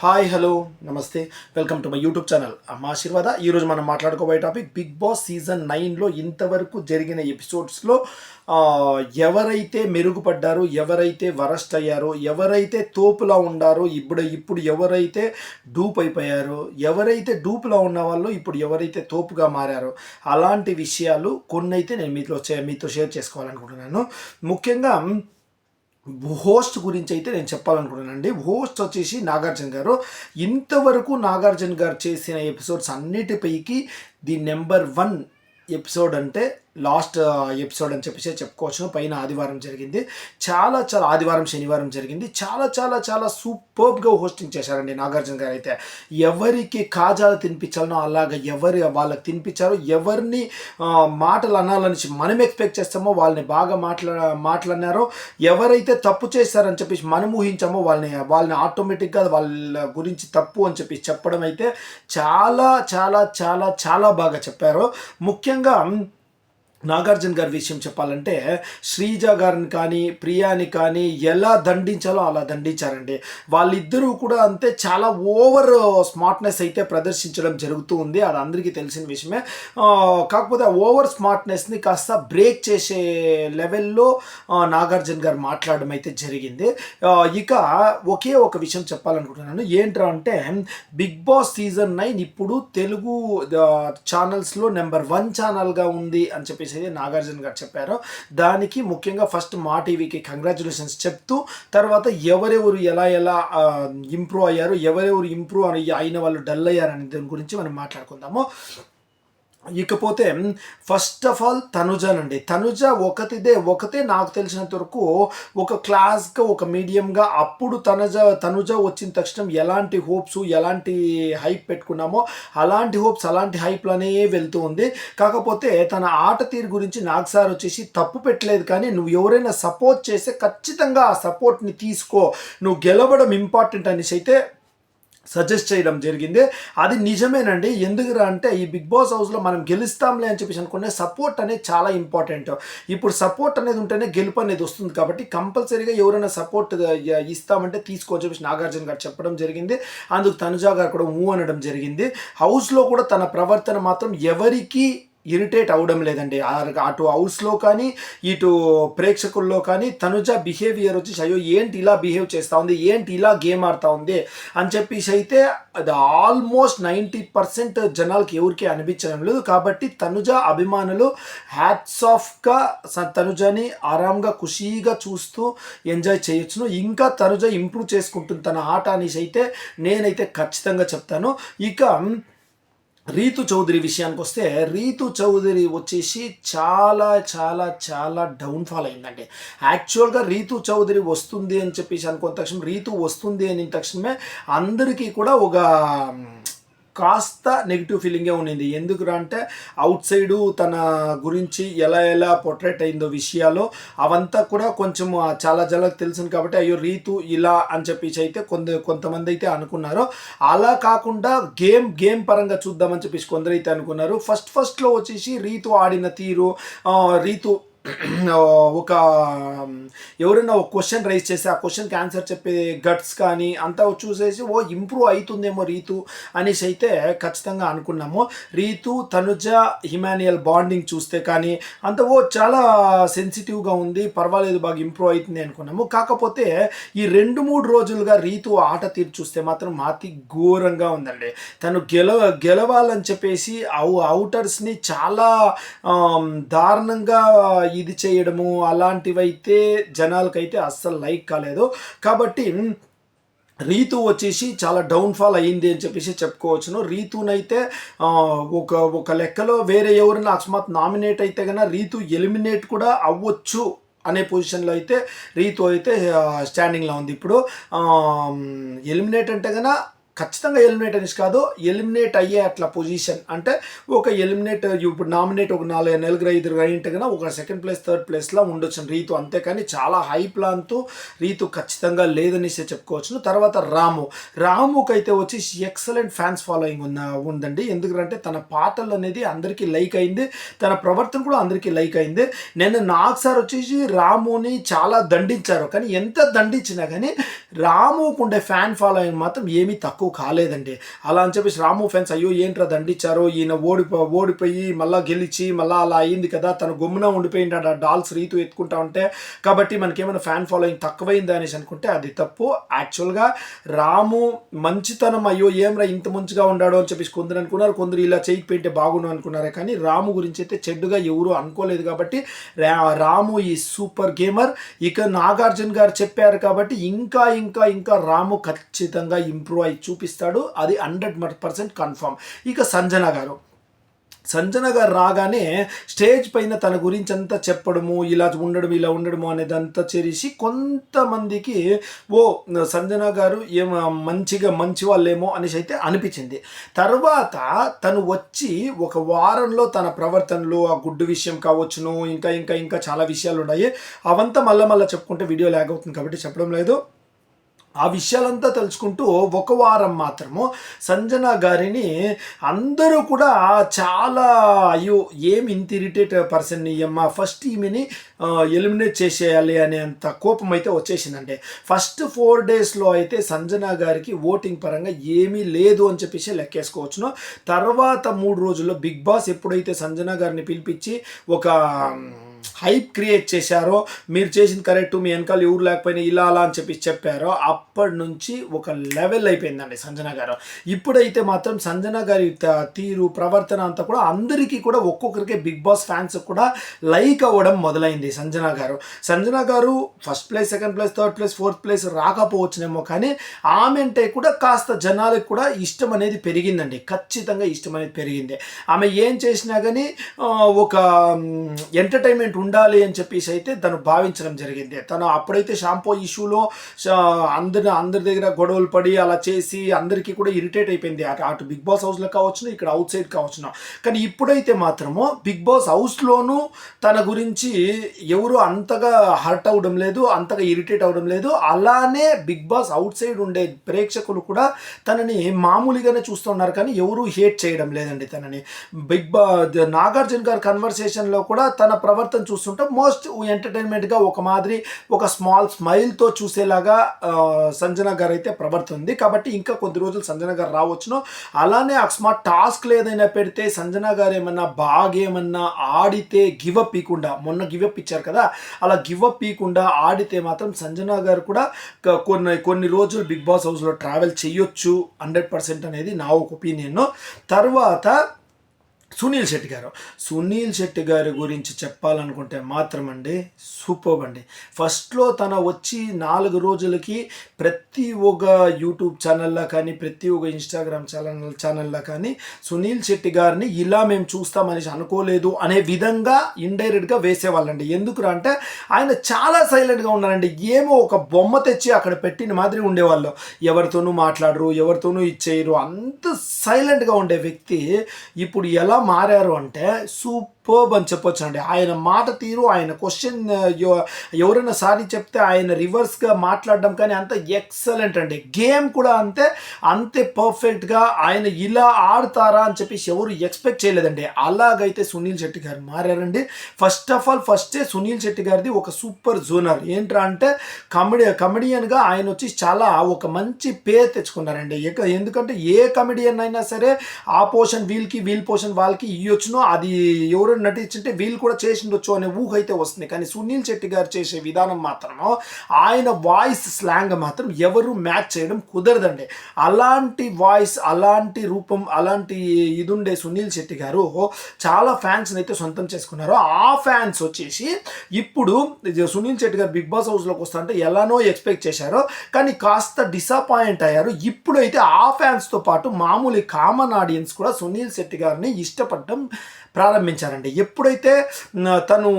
Hi hello నమస్తే. Welcome to my YouTube channel. అమ్మ ఆశీర్వాద. ఈరోజు మనం మాట్లాడుకోబోయే టాపిక్ బిగ్ బాస్ సీజన్ నైన్లో ఇంతవరకు జరిగిన ఎపిసోడ్స్లో ఎవరైతే మెరుగుపడ్డారో ఎవరైతే వరస్ట్ అయ్యారో ఎవరైతే తోపులా ఉండారో ఇప్పుడు ఇప్పుడు ఎవరైతే డూప్ అయిపోయారో ఎవరైతే డూప్లా ఉన్న వాళ్ళు ఇప్పుడు ఎవరైతే తోపుగా మారారో అలాంటి విషయాలు కొన్ని అయితే నేను మీతో మీతో షేర్ చేసుకోవాలనుకుంటున్నాను. ముఖ్యంగా హోస్ట్ గురించి అయితే నేను చెప్పాలనుకున్నానండి హోస్ట్ వచ్చేసి నాగార్జున గారు. ఇంతవరకు నాగార్జున గారు చేసిన ఎపిసోడ్స్ అన్నిటిపైకి ది నెంబర్ వన్ ఎపిసోడ్ అంటే లాస్ట్ ఎపిసోడ్ అని చెప్పేసి చెప్పుకోవచ్చు. పైన ఆదివారం జరిగింది. చాలా చాలా ఆదివారం శనివారం జరిగింది. చాలా చాలా చాలా సూపర్బ్గా హోస్టింగ్ చేశారండి నాగార్జున గారు అయితే. ఎవరికి కాజాలు తినిపించాలనో అలాగ ఎవరి వాళ్ళకి తినిపించారో ఎవరిని మాటలు అనాలని మనం ఎక్స్పెక్ట్ చేస్తామో వాళ్ళని బాగా మాట్లా మాట్లాడినారో ఎవరైతే తప్పు చేశారని చెప్పేసి మనం ఊహించామో వాళ్ళని వాళ్ళని ఆటోమేటిక్గా వాళ్ళ గురించి తప్పు అని చెప్పి చెప్పడం అయితే చాలా చాలా చాలా చాలా బాగా చెప్పారు. ముఖ్యంగా నాగార్జున గారి విషయం చెప్పాలంటే శ్రీజ గారిని కానీ ప్రియాని కానీ ఎలా దండించాలో అలా దండించారండి. వాళ్ళిద్దరూ కూడా అంతే చాలా ఓవర్ స్మార్ట్నెస్ అయితే ప్రదర్శించడం జరుగుతూ ఉంది. అది అందరికీ తెలిసిన విషయమే. కాకపోతే ఓవర్ స్మార్ట్నెస్ని కాస్త బ్రేక్ చేసే లెవెల్లో నాగార్జున గారు మాట్లాడడం అయితే జరిగింది. ఇక ఒకే ఒక విషయం చెప్పాలనుకుంటున్నాను. ఏంట్రా అంటే బిగ్ బాస్ సీజన్ నైన్ ఇప్పుడు తెలుగు ఛానల్స్లో నెంబర్ వన్ ఛానల్గా ఉంది అని చెప్పి చెప్పేసి అయితే నాగార్జున గారు చెప్పారు. దానికి ముఖ్యంగా ఫస్ట్ మా టీవీకి కంగ్రాచులేషన్స్ చెప్తూ తర్వాత ఎవరెవరు ఎలా ఎలా ఇంప్రూవ్ అయ్యారు ఎవరెవరు ఇంప్రూవ్ అయిన వాళ్ళు డల్ అయ్యారు అనే దాని గురించి మనం మాట్లాడుకుందాము. ఇకపోతే ఫస్ట్ ఆఫ్ ఆల్ తనుజనండి. తనుజ ఒకటిదే ఒకతే నాకు తెలిసినంత వరకు ఒక క్లాస్గా ఒక మీడియంగా అప్పుడు తనుజ తనుజ వచ్చిన తక్షణం ఎలాంటి హోప్స్ ఎలాంటి హైప్ పెట్టుకున్నామో అలాంటి హోప్స్ అలాంటి హైప్లనే వెళ్తూ ఉంది. కాకపోతే తన ఆట తీరు గురించి నాకు సార్ వచ్చేసి తప్పు పెట్టలేదు. కానీ నువ్వు ఎవరైనా సపోర్ట్ చేస్తే ఖచ్చితంగా ఆ సపోర్ట్ని తీసుకో. నువ్వు గెలవడం ఇంపార్టెంట్ అనేసి అయితే సజెస్ట్ చేయడం జరిగింది. అది నిజమేనండి. ఎందుకురా అంటే ఈ బిగ్ బాస్ హౌస్లో మనం గెలుస్తాంలే అని చెప్పేసి అనుకునే సపోర్ట్ అనేది చాలా ఇంపార్టెంట్ ఇప్పుడు సపోర్ట్ అనేది ఉంటేనే గెలుపు అనేది వస్తుంది కాబట్టి కంపల్సరీగా ఎవరైనా సపోర్ట్ ఇస్తామంటే తీసుకోవచ్చు చెప్పేసి నాగార్జున గారు చెప్పడం జరిగింది. అందుకు తనుజా గారు కూడా ఊ అనడం జరిగింది. హౌస్లో కూడా తన ప్రవర్తన మాత్రం ఎవరికి ఇరిటేట్ అవడం లేదండి. అటు హౌస్లో కానీ ఇటు ప్రేక్షకుల్లో కానీ తనుజ బిహేవియర్ వచ్చేసి అయ్యో ఏంటి ఇలా బిహేవ్ చేస్తూ ఉంది? ఏంటి ఇలా గేమ్ ఆడుతూ ఉంది? అని చెప్పేసి అయితే అది ఆల్మోస్ట్ నైంటీ పర్సెంట్ జనాలకి ఎవరికి అనిపించడం లేదు. కాబట్టి తనుజ అభిమానులు హ్యాట్స్ ఆఫ్గా తనుజని ఆరాంగా ఖుషీగా చూస్తూ ఎంజాయ్ చేయొచ్చును. ఇంకా తనుజ ఇంప్రూవ్ చేసుకుంటుంది తన ఆట అనేసి అయితే నేనైతే ఖచ్చితంగా చెప్తాను. ఇక రీతు చౌదరి విషయానికి వస్తే రీతు చౌదరి వచ్చేసి చాలా చాలా చాలా డౌన్ఫాల్ అయిందండి. యాక్చువల్గా రీతు చౌదరి వస్తుంది అని చెప్పేసి అనుకున్న తక్షణం రీతు వస్తుంది అని తక్షణమే అందరికీ కూడా ఒక కాస్త నెగిటివ్ ఫీలింగే ఉండింది. ఎందుకురా అంటే అవుట్ సైడు తన గురించి ఎలా ఎలా పొట్రేట్ అయిందో విషయాలు అవంతా కూడా కొంచెం చాలా జలకు తెలుసును కాబట్టి అయ్యో రీతు ఇలా అని చెప్పేసి అయితే కొంత కొంతమంది అయితే అనుకున్నారు. అలా కాకుండా గేమ్ గేమ్ పరంగా చూద్దామని చెప్పేసి కొందరైతే అనుకున్నారు. ఫస్ట్ ఫస్ట్లో వచ్చేసి రీతు ఆడిన తీరు రీతు ఒక ఎవరైనా ఒక క్వశ్చన్ రైజ్ చేసి ఆ క్వశ్చన్కి ఆన్సర్ చెప్పే గట్స్ కానీ అంతా చూసేసి ఓ ఇంప్రూవ్ అవుతుందేమో రీతు అనేసి అయితే ఖచ్చితంగా అనుకున్నాము. రీతు తనుజ హిమానియల్ బాండింగ్ చూస్తే కానీ అంత ఓ చాలా సెన్సిటివ్గా ఉంది పర్వాలేదు బాగా ఇంప్రూవ్ అవుతుంది అనుకున్నాము. కాకపోతే ఈ రెండు మూడు రోజులుగా రీతు ఆట తీరు చూస్తే మాత్రం మాతి ఘోరంగా ఉందండి. తను గెలవ గెలవాలని చెప్పేసి అవు అవుటర్స్ని చాలా దారుణంగా ఇది చేయడము అలాంటివైతే జనాలకైతే అస్సలు లైక్ కాలేదు. కాబట్టి రీతు వచ్చేసి చాలా డౌన్ఫాల్ అయ్యింది అని చెప్పేసి చెప్పుకోవచ్చును. రీతునైతే ఒక ఒక లెక్కలో వేరే ఎవరిని అకస్మాత్ నామినేట్ అయితే కన్నా రీతు ఎలిమినేట్ కూడా అవ్వచ్చు అనే పొజిషన్లో అయితే రీతు అయితే స్టాండింగ్లో ఉంది. ఇప్పుడు ఎలిమినేట్ అంటే కన్నా ఖచ్చితంగా ఎలిమినేట్ అనేసి కాదు ఎలిమినేట్ అయ్యే అట్లా పొజిషన్ అంటే ఒక ఎలిమినేట్ ఇప్పుడు నామినేట్ ఒక నాలుగు నలుగురు ఐదుగురు అయ్యింటే కన్నా ఒక సెకండ్ ప్లేస్ థర్డ్ ప్లేస్లో ఉండొచ్చు రీతు. అంతేకాని చాలా హై ప్లాన్తో రీతు ఖచ్చితంగా లేదనేసి చెప్పుకోవచ్చు తర్వాత రాము. రాముకి అయితే వచ్చి ఎక్సలెంట్ ఫ్యాన్స్ ఫాలోయింగ్ ఉన్న ఉందండి. ఎందుకంటే తన పాటలు అనేది అందరికీ లైక్ అయింది. తన ప్రవర్తన కూడా అందరికీ లైక్ అయింది. నేను నాకు సార్ వచ్చేసి రాముని చాలా దండించారు. కానీ ఎంత దండించినా కానీ రాముకు ఉండే ఫ్యాన్ ఫాలోయింగ్ మాత్రం ఏమీ తక్కువ కాలేదండి. అలా అని చెప్పేసి రాము ఫ్యాన్స్ అయ్యో ఏంట్రా దండించారో ఈయన ఓడిపో ఓడిపోయి మళ్ళీ గెలిచి మళ్ళీ అలా అయింది కదా తన గమ్మున ఉండిపోయింది ఆ డాల్స్ రీతు ఎత్తుకుంటా ఉంటే కాబట్టి మనకేమైనా ఫ్యాన్ ఫాలోయింగ్ తక్కువైంది అనేసి అనుకుంటే అది తప్పు. యాక్చువల్గా రాము మంచితనం అయ్యో ఏమ్రా ఇంత మంచిగా ఉన్నాడు అని చెప్పేసి కొందరు అనుకున్నారు కొందరు ఇలా చేయి బాగుండు అనుకున్నారే కానీ రాము గురించి అయితే చెడ్డుగా ఎవరు అనుకోలేదు కాబట్టి రా- రాము ఈ సూపర్ గేమర్ ఇక నాగార్జున గారు చెప్పారు కాబట్టి ఇంకా ఇంకా ఇంకా రాము ఖచ్చితంగా ఇంప్రూవ్ అయ్యి చూపిస్తాడు అది హండ్రెడ్ పర్సెంట్ కన్ఫర్మ్ ఇక సంజన గారు. సంజన గారు రాగానే స్టేజ్ పైన తన గురించి అంతా చెప్పడము ఇలా ఉండడం ఇలా ఉండడము అనేదంతా చేసి కొంతమందికి ఓ సంజన గారు ఏం మంచిగా మంచి వాళ్ళేమో అనేసి అయితే అనిపించింది. తర్వాత తను వచ్చి ఒక వారంలో తన ప్రవర్తనలో ఆ గుడ్డు విషయం కావచ్చును ఇంకా ఇంకా ఇంకా చాలా విషయాలు ఉన్నాయి అవంతా మళ్ళీ మళ్ళీ చెప్పుకుంటే వీడియో లాగ్ అవుతుంది కాబట్టి చెప్పడం లేదు. ఆ విషయాలంతా తెలుసుకుంటూ ఒక వారం మాత్రము సంజన గారిని అందరూ కూడా చాలా అయ్యో ఏం ఇంత ఇరిటేట్ పర్సన్ అమ్మ ఫస్ట్ ఈమెని ఎలిమినేట్ చేసేయాలి అనే అంత కోపం అయితే వచ్చేసిందండి. ఫస్ట్ ఫోర్ డేస్లో అయితే సంజన గారికి ఓటింగ్ పరంగా ఏమీ లేదు అని చెప్పేసి లెక్కేసుకోవచ్చును. తర్వాత మూడు రోజుల్లో బిగ్ బాస్ ఎప్పుడైతే సంజన గారిని పిలిపించి ఒక హైప్ క్రియేట్ చేశారో మీరు చేసింది కరెక్ట్ మీ వెనకాల ఎవరు లేకపోయినా ఇలా అలా అని చెప్పి చెప్పారో అప్పటి నుంచి ఒక లెవెల్ అయిపోయిందండి సంజన గారు. ఇప్పుడైతే మాత్రం సంజన గారి త- తీరు ప్రవర్తన అంతా కూడా అందరికీ కూడా ఒక్కొక్కరికి బిగ్ బాస్ ఫ్యాన్స్ కూడా లైక్ అవ్వడం మొదలైంది సంజన గారు. సంజన గారు first place second place third place fourth place రాకపోవచ్చునేమో కానీ ఆమె అంటే కూడా కాస్త జనాలకు కూడా ఇష్టం అనేది పెరిగిందండి. ఖచ్చితంగా ఇష్టం అనేది పెరిగింది. ఆమె ఏం చేసినా కానీ ఒక ఎంటర్టైన్మెంట్ ఉండాలి అని చెప్పేసి అయితే తను భావించడం జరిగింది. తను అప్పుడైతే షాంపూ ఇష్యూలో అందరి అందరి దగ్గర గొడవలు పడి అలా చేసి అందరికీ కూడా ఇరిటేట్ అయిపోయింది. అటు అటు బిగ్ బాస్ హౌస్లో కావచ్చు ఇక్కడ అవుట్ సైడ్ కావచ్చు. కానీ ఇప్పుడైతే మాత్రము బిగ్ బాస్ హౌస్లోనూ తన గురించి ఎవరు అంతగా హర్ట్ అవ్వడం లేదు అంతగా ఇరిటేట్ అవ్వడం లేదు. అలానే బిగ్ బాస్ అవుట్ సైడ్ ఉండే ప్రేక్షకులు కూడా తనని మామూలుగానే చూస్తున్నారు కానీ ఎవరు హేట్ చేయడం లేదండి తనని. బిగ్ బా నాగార్జున గారి కన్వర్సేషన్లో కూడా తన ప్రవర్తన చూస్తుంటే మోస్ట్ ఎంటర్టైన్మెంట్గా ఒక మాదిరి ఒక స్మాల్ స్మైల్తో చూసేలాగా సంజన గారు అయితే ప్రవర్తుంది. కాబట్టి ఇంకా కొద్ది రోజులు సంజన గారు రావచ్చును. అలానే అకస్మాత్ టాస్క్లు ఏదైనా పెడితే సంజన గారు ఏమన్నా బాగా ఏమన్నా ఆడితే గివ్ అప్ ఇవ్వకుండా మొన్న గివ్ అప్ ఇచ్చారు కదా అలా గివప్ అప్ ఇవ్వకుండా ఆడితే మాత్రం సంజన గారు కూడా కొన్ని కొన్ని రోజులు బిగ్ బాస్ హౌస్లో ట్రావెల్ చేయొచ్చు హండ్రెడ్ పర్సెంట్ అనేది నా ఒక ఒపీనియన్ తర్వాత సునీల్ శెట్టి గారు. సునీల్ శెట్టి గారి గురించి చెప్పాలనుకుంటే మాత్రం అండి సూపర్ అండి. ఫస్ట్లో తన వచ్చి నాలుగు రోజులకి ప్రతి ఒక్క యూట్యూబ్ ఛానల్లో కానీ ప్రతి ఒక్క ఇన్స్టాగ్రామ్ ఛానల్ ఛానల్లో కానీ సునీల్ శెట్టి గారిని ఇలా మేము చూస్తామనేసి అనుకోలేదు అనే విధంగా ఇండైరెక్ట్గా వేసేవాళ్ళండి. ఎందుకురా అంటే ఆయన చాలా సైలెంట్గా ఉన్నారండి. ఏమో ఒక బొమ్మ తెచ్చి అక్కడ పెట్టిన మాదిరి ఉండేవాళ్ళు. ఎవరితోనూ మాట్లాడరు ఎవరితోనూ ఇచ్చేయరు అంత సైలెంట్గా ఉండే వ్యక్తి ఇప్పుడు ఎలా మారారు అంటే సూప్ సూపర్బ్ అని చెప్పొచ్చు అండి ఆయన మాట తీరు ఆయన క్వశ్చన్ ఎవరైనా సారి చెప్తే ఆయన రివర్స్గా మాట్లాడడం కానీ అంత ఎక్సలెంట్ అండి. గేమ్ కూడా అంతే అంతే పర్ఫెక్ట్గా ఆయన ఇలా ఆడతారా అని చెప్పేసి ఎవరు ఎక్స్పెక్ట్ చేయలేదండి. అలాగైతే సునీల్ శెట్టి గారు మారారండి. ఫస్ట్ ఆఫ్ ఆల్ ఫస్టే సునీల్ శెట్టి గారిది ఒక సూపర్ జోనర్ ఏంట్రా అంటే కమెడీ కమెడియన్గా ఆయన వచ్చి చాలా ఒక మంచి పేరు తెచ్చుకున్నారండి. ఎక- ఎందుకంటే ఏ కమెడియన్ అయినా సరే ఆ పోర్షన్ వీళ్ళకి వీల్ పోర్షన్ వాళ్ళకి ఇవ్వచ్చునో అది కూడా నటించుంటే వీళ్ళు కూడా చేసిండొచ్చు అనే ఊహ అయితే వస్తుంది. కానీ సునీల్ శెట్టి గారు చేసే విధానం మాత్రం ఆయన వాయిస్ స్లాంగ్ మాత్రం ఎవరు మ్యాచ్ చేయడం కుదరదండి. అలాంటి వాయిస్ అలాంటి రూపం అలాంటి ఇది ఉండే సునీల్ శెట్టి గారు చాలా ఫ్యాన్స్ని అయితే సొంతం చేసుకున్నారు. ఆ ఫ్యాన్స్ వచ్చేసి ఇప్పుడు సునీల్ శెట్టి గారు బిగ్ బాస్ హౌస్లోకి వస్తా అంటే ఎలానో ఎక్స్పెక్ట్ చేశారో. కానీ కాస్త డిసప్పాయింట్ అయ్యారు. ఇప్పుడైతే ఆ ఫ్యాన్స్తో పాటు మామూలు కామన్ ఆడియన్స్ కూడా సునీల్ శెట్టి గారిని ఇష్టపడటం ప్రారంభించారండి. ఎప్పుడైతే తను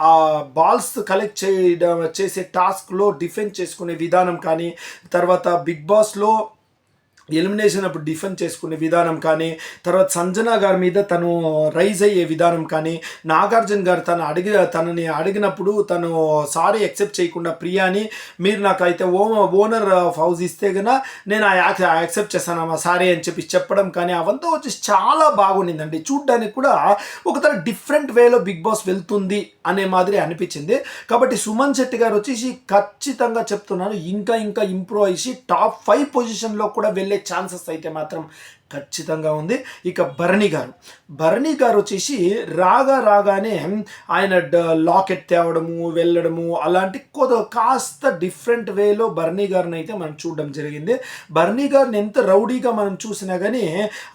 ఆ బాల్స్ కలెక్ట్ చేయడం చేసే టాస్క్లో డిఫెన్స్ చేసుకునే విధానం కానీ తర్వాత బిగ్ బాస్లో ఎలిమినేషన్ అప్పుడు డిఫెండ్ చేసుకునే విధానం కానీ తర్వాత సంజన గారి మీద తను రైజ్ అయ్యే విధానం కానీ నాగార్జున గారు తను అడిగి తనని అడిగినప్పుడు తను సారీ యాక్సెప్ట్ చేయకుండా ప్రియాని మీరు నాకు అయితే ఓ ఓనర్ ఆఫ్ హౌస్ ఇస్తే గన నేను ఆ యాక్సెప్ట్ చేస్తాను మా సారీ అని చెప్పి చెప్పడం కానీ అవంతా వచ్చి చాలా బాగుండిందండి. చూడ్డానికి కూడా ఒక తన డిఫరెంట్ వేలో బిగ్ బాస్ వెళ్తుంది అనే మాదిరి అనిపించింది. కాబట్టి సుమన్ శెట్టి గారు వచ్చేసి ఖచ్చితంగా చెప్తున్నాను ఇంకా ఇంకా ఇంప్రూవ్ అయ్యి టాప్ ఫైవ్ పొజిషన్లో కూడా వెళ్ళే ఛాన్సెస్ అయితే మాత్రం ఖచ్చితంగా ఉంది. ఇక భరణి గారు. భరణి గారు వచ్చేసి రాగా రాగానే ఆయన లాకెట్ తేవడము వెళ్ళడము అలాంటి కొద్ది కాస్త డిఫరెంట్ వేలో భరణి గారిని అయితే మనం చూడడం జరిగింది. భరణి గారిని ఎంత రౌడీగా మనం చూసినా కానీ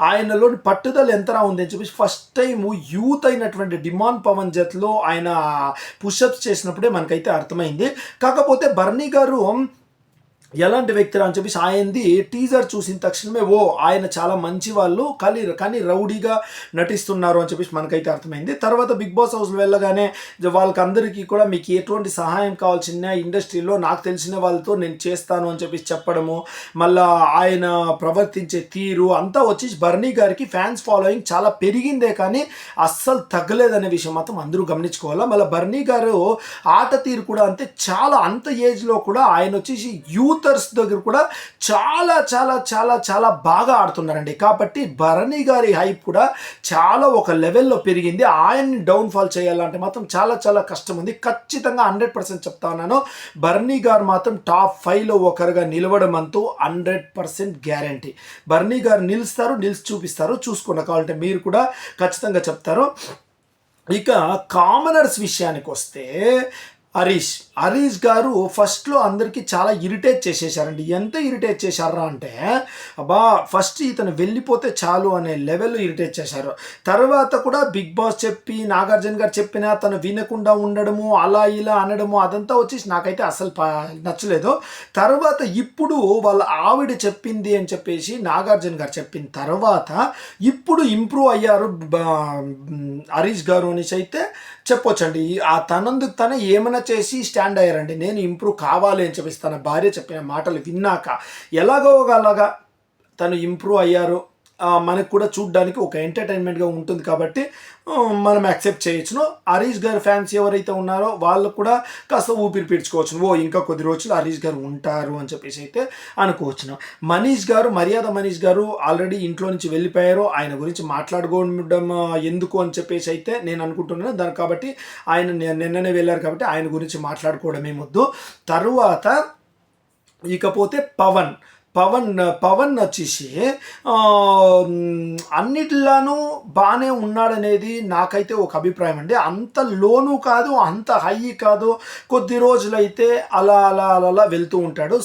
ఆయనలోని పట్టుదల ఎంతరా ఉంది అని చెప్పేసి ఫస్ట్ టైం యూత్ అయినటువంటి డిమాండ్ పవన్ జత్లో ఆయన పుషప్స్ చేసినప్పుడే మనకైతే అర్థమైంది. కాకపోతే భరణి గారు ఎలాంటి వ్యక్తిరా అని చెప్పేసి ఆయనది టీజర్ చూసిన తక్షణమే ఓ ఆయన చాలా మంచి వాళ్ళు కానీ కానీ రౌడీగా నటిస్తున్నారు అని చెప్పేసి మనకైతే అర్థమైంది. తర్వాత బిగ్ బాస్ హౌస్ వెళ్ళగానే వాళ్ళకి అందరికీ కూడా మీకు ఎటువంటి సహాయం కావాల్సిన ఇండస్ట్రీలో నాకు తెలిసిన వాళ్ళతో నేను చేస్తాను అని చెప్పేసి చెప్పడము మళ్ళా ఆయన ప్రవర్తించే తీరు అంతా వచ్చేసి బర్నీ గారికి ఫ్యాన్స్ ఫాలోయింగ్ చాలా పెరిగిందే కానీ అస్సలు తగ్గలేదనే విషయం మాత్రం అందరూ గమనించుకోవాలా. మళ్ళీ బర్నీ గారు ఆట తీరు కూడా అంతే చాలా అంత ఏజ్లో కూడా ఆయన వచ్చేసి యూత్ షూటర్స్ దగ్గర కూడా చాలా చాలా చాలా చాలా బాగా ఆడుతున్నారండి. కాబట్టి భరణి గారి హైప్ కూడా చాలా ఒక లెవెల్లో పెరిగింది. ఆయన్ని డౌన్ఫాల్ చేయాలంటే మాత్రం చాలా చాలా కష్టం ఉంది. ఖచ్చితంగా హండ్రెడ్ పర్సెంట్ చెప్తా ఉన్నాను. బర్నీ గారు మాత్రం టాప్ ఫైవ్లో ఒకరుగా నిలవడం అంటూ హండ్రెడ్ పర్సెంట్ గ్యారంటీ బర్నీ గారు నిలుస్తారు నిలిచి చూపిస్తారు. చూసుకున్న కావాలంటే మీరు కూడా ఖచ్చితంగా చెప్తారు. ఇక కామనర్స్ విషయానికి వస్తే హరీష్ హరీష్ గారు ఫస్ట్లో అందరికీ చాలా ఇరిటేట్ చేసేసారండి ఎంత ఇరిటేట్ చేశారా అంటే అబ్బా ఫస్ట్ ఇతను వెళ్ళిపోతే చాలు అనే లెవెల్లో ఇరిటేట్ చేశారు. తర్వాత కూడా బిగ్ బాస్ చెప్పి నాగార్జున గారు చెప్పినా తను వినకుండా ఉండడము అలా ఇలా అనడము అదంతా వచ్చేసి నాకైతే అసలు నచ్చలేదు. తర్వాత ఇప్పుడు వాళ్ళ ఆవిడ చెప్పింది అని చెప్పేసి నాగార్జున గారు చెప్పిన తర్వాత ఇప్పుడు ఇంప్రూవ్ అయ్యారు హరీష్ గారు అనేసి అయితే చెప్పొచ్చండి. ఆ తనందుకు తన ఏమైనా చేసి స్టాండ్ అయ్యారండి. నేను ఇంప్రూవ్ కావాలి అని చెప్పేసి తన భార్య చెప్పిన మాటలు విన్నాక ఎలాగో తను ఇంప్రూవ్ అయ్యారు. మనకు కూడా చూడడానికి ఒక ఎంటర్టైన్మెంట్గా ఉంటుంది కాబట్టి మనం యాక్సెప్ట్ చేయొచ్చును. హరీష్ గారి ఫ్యాన్స్ ఎవరైతే ఉన్నారో వాళ్ళు కూడా కాస్త ఊపిరి పీడ్చుకోవచ్చు ఓ ఇంకా కొద్ది రోజులు హరీష్ గారు ఉంటారు అని చెప్పేసి అయితే అనుకోవచ్చును. మనీష్ గారు మర్యాద మనీష్ గారు ఆల్రెడీ ఇంట్లో నుంచి వెళ్ళిపోయారు. ఆయన గురించి మాట్లాడుకోవడం ఎందుకు అని చెప్పేసి అయితే నేను అనుకుంటున్నాను. దాని కాబట్టి ఆయన నిన్ననే వెళ్ళారు కాబట్టి ఆయన గురించి మాట్లాడుకోవడమే వద్దు తరువాత ఇకపోతే పవన్. పవన్ పవన్ వచ్చేసి అన్నిటిలోనూ బాగానే ఉన్నాడనేది నాకైతే ఒక అభిప్రాయం అండి. అంత లోను కాదు అంత హై కాదు. కొద్ది రోజులైతే అలా అలా అలా అలా వెళ్తూ ఉంటాడు.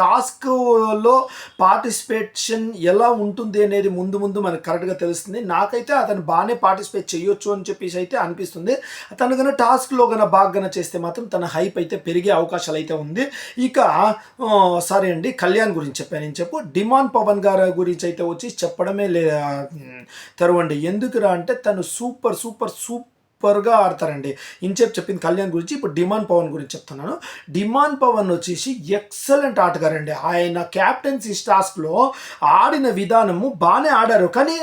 టాస్క్లో పార్టిసిపేషన్ ఎలా ఉంటుంది అనేది ముందు ముందు మనకు కరెక్ట్గా తెలుస్తుంది. నాకైతే అతను బాగానే పార్టిసిపేట్ చేయొచ్చు అని చెప్పేసి అయితే అనిపిస్తుంది. తను కన్నా టాస్క్లో కన్నా బాగా చేస్తే మాత్రం తన హైప్ అయితే పెరిగే అవకాశాలు అయితే ఉంది. ఇక సరే అండి. కళ్యాణ్ గురించి చెప్పానని చెప్పు. డిమాండ్ పవన్ గారి గురించి అయితే వచ్చి చెప్పడమే లే తెరవండి. ఎందుకురా అంటే తను సూపర్ సూపర్ సూపర్ సూపర్గా ఆడతారండి. ఇంచేపు చెప్పింది కళ్యాణ్ గురించి ఇప్పుడు డిమాండ్ పవన్ గురించి చెప్తున్నాను. డిమాండ్ పవన్ వచ్చేసి ఎక్సలెంట్ ఆటగారండి. ఆయన క్యాప్టెన్సీ టాస్క్లో ఆడిన విధానము బాగానే ఆడారు. కానీ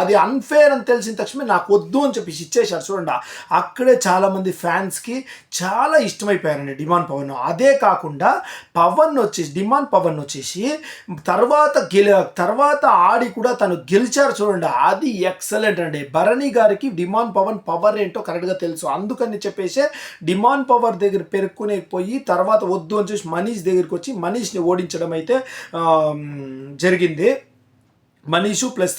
అది అన్ఫేర్ అని తెలిసిన తక్షణమే నాకు వద్దు అని చెప్పేసి ఇచ్చేశారు. చూడండి అక్కడే చాలామంది ఫ్యాన్స్కి చాలా ఇష్టమైపోయారండి డిమాండ్ పవన్. అదే కాకుండా పవన్ వచ్చేసి డిమాండ్ పవన్ వచ్చేసి తర్వాత గెల తర్వాత ఆడి కూడా తను గెలిచారు. చూడండి అది ఎక్సలెంట్ అండి. భరణి గారికి డిమాండ్ పవన్ పవర్ ఏంటో కరెక్ట్గా తెలుసు. అందుకని చెప్పేసి డిమాండ్ పవర్ దగ్గర పెరుక్కునే పోయి తర్వాత వద్దు అని చెప్పేసి మనీష్ దగ్గరికి వచ్చి మనీష్ని ఓడించడం అయితే జరిగింది. మనీషు ప్లస్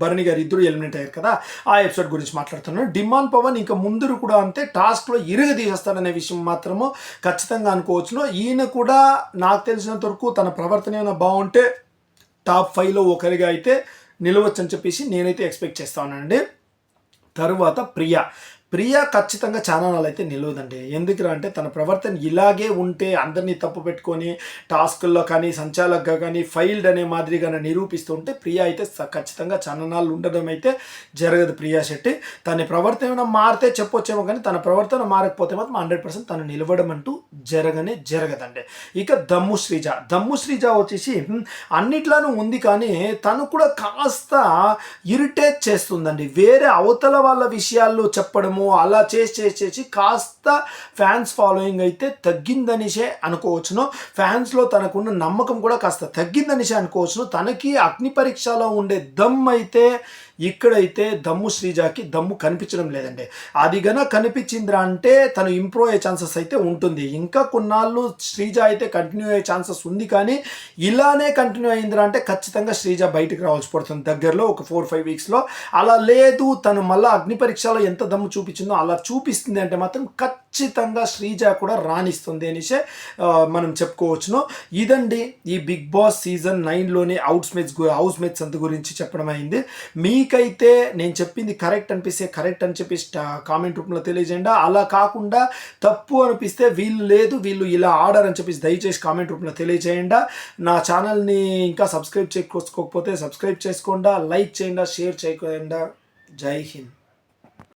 భరణి గారు ఇద్దరు ఎలిమినేట్ అయ్యారు కదా ఆ ఎపిసోడ్ గురించి మాట్లాడుతున్నాను. డిమాండ్ పవన్ ఇంకా ముందు కూడా అంతే టాస్క్లో ఇరుగ తీసేస్తాడనే విషయం మాత్రము ఖచ్చితంగా అనుకోవచ్చును. ఈయన కూడా నాకు తెలిసినంత వరకు తన ప్రవర్తన ఏమైనా బాగుంటే టాప్ ఫైవ్లో ఒకరిగా అయితే నిలవచ్చు అని చెప్పేసి నేనైతే ఎక్స్పెక్ట్ చేస్తానండి తరువాత ప్రియా. ప్రియా ఖచ్చితంగా ఛానల్ అయితే నిలవదండి. ఎందుకురా అంటే తన ప్రవర్తన ఇలాగే ఉంటే అందరినీ తప్పు పెట్టుకొని టాస్కుల్లో కానీ సంచాలకుగా కానీ ఫైల్డ్ అనే మాదిరిగా నిరూపిస్తుంటే ప్రియా అయితే ఖచ్చితంగా ఖచ్చితంగా ఛానల్ ఉండడం అయితే జరగదు ప్రియా శెట్టి. తన ప్రవర్తన ఏమైనా మారితే చెప్పొచ్చేమో కానీ తన ప్రవర్తన మారకపోతే మాత్రం హండ్రెడ్ పర్సెంట్ తను నిలవడం అంటూ జరగనే జరగదండి. ఇక దమ్ము శ్రీజ. దమ్ము శ్రీజ వచ్చేసి అన్నిట్లోనూ ఉంది కానీ తను కూడా కాస్త ఇరిటేట్ చేస్తుందండి. వేరే అవతల వాళ్ళ విషయాల్లో చెప్పడము అలా చేసి చేసి చేసి కాస్త ఫ్యాన్స్ ఫాలోయింగ్ అయితే తగ్గిందనిసే అనుకోవచ్చును. ఫ్యాన్స్లో తనకున్న నమ్మకం కూడా కాస్త తగ్గిందనిసే అనుకోవచ్చును. తనకి అగ్ని పరీక్షలో ఉండే దమ్ అయితే ఇక్కడైతే దమ్ము శ్రీజాకి దమ్ము కనిపించడం లేదండి. అది గన కనిపించిందిరా అంటే తను ఇంప్రూవ్ అయ్యే ఛాన్సెస్ అయితే ఉంటుంది. ఇంకా కొన్నాళ్ళు శ్రీజ అయితే కంటిన్యూ అయ్యే ఛాన్సెస్ ఉంది కానీ ఇలానే కంటిన్యూ అయిందిరా అంటే ఖచ్చితంగా శ్రీజ బయటకు రావాల్సి పడుతుంది. దగ్గరలో ఒక ఫోర్ ఫైవ్ వీక్స్లో అలా లేదు తను మళ్ళీ అగ్ని పరీక్షలో ఎంత దమ్ము చూపించిందో అలా చూపిస్తుంది అంటే మాత్రం ఖచ్చితంగా ఖచ్చితంగా శ్రీజ కూడా రాణిస్తుంది అనేసి మనం చెప్పుకోవచ్చును. ఇదండి ఈ బిగ్ బాస్ సీజన్ నైన్లోని అవుట్స్ మేట్స్ హౌస్ మేట్స్ అంత గురించి చెప్పడం అయింది. మీకైతే నేను చెప్పింది కరెక్ట్ అనిపిస్తే కరెక్ట్ అని చెప్పి కామెంట్ రూపంలో తెలియజేయండి. అలా కాకుండా తప్పు అనిపిస్తే వీళ్ళు లేదు వీళ్ళు ఇలా ఆర్డర్ అని చెప్పేసి దయచేసి కామెంట్ రూపంలో తెలియజేయండి. నా ఛానల్ని ఇంకా సబ్స్క్రైబ్ చేసుకోకపోతే సబ్స్క్రైబ్ చేసుకోండా. లైక్ చేయండి షేర్ చేయకుండా జై హింద్.